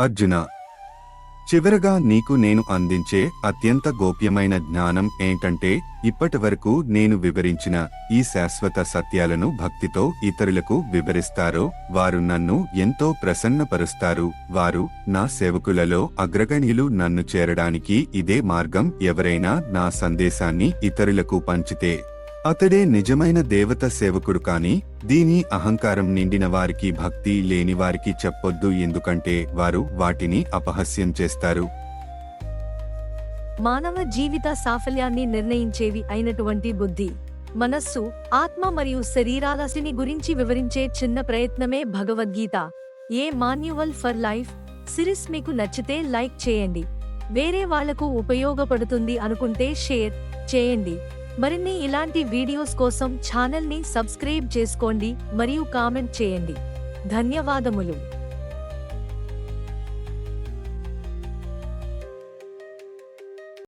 అర్జున చివరగా నీకు నేను అందించే అత్యంత గోప్యమైన జ్ఞానం ఏంటంటే ఇప్పటివరకు నేను వివరించిన ఈ శాశ్వత సత్యాలను భక్తితో ఇతరులకు వివరిస్తారో వారు నన్ను ఎంతో ప్రసన్నపరుస్తారు. వారు నా సేవకులలో అగ్రగణ్యులు నన్ను చేరడానికి ఇదే మార్గం. ఎవరైనా నా సందేశాన్ని ఇతరులకు పంచితే అతడే నిజమైన దేవత సేవకుడు కాని దీని అహంకారం నిండిన వారికి భక్తి లేని వారికి చెప్పొద్దు ఎందుకంటే వారు వాటిని అపహస్యం చేస్తారు. మానవ జీవిత సాఫల్యాన్ని నిర్ణయించేవి అయినటువంటి బుద్ధి. మనస్సు ఆత్మ మరియు శరీరాలసిని గురించి వివరించే చిన్న ప్రయత్నమే Bhagavad Gita. A manual for life? Series మీకు నచ్చితే లైక్ చేయండి. వేరే వాళ్ళకు ఉపయోగపడుతుంది అనుకుంటే షేర్ చేయండి. మరిన్ని ఇలాంటి వీడియోస్ కోసం ఛానల్ని సబ్స్క్రైబ్ చేసుకోండి మరియు కామెంట్ చేయండి. ధన్యవాదములు.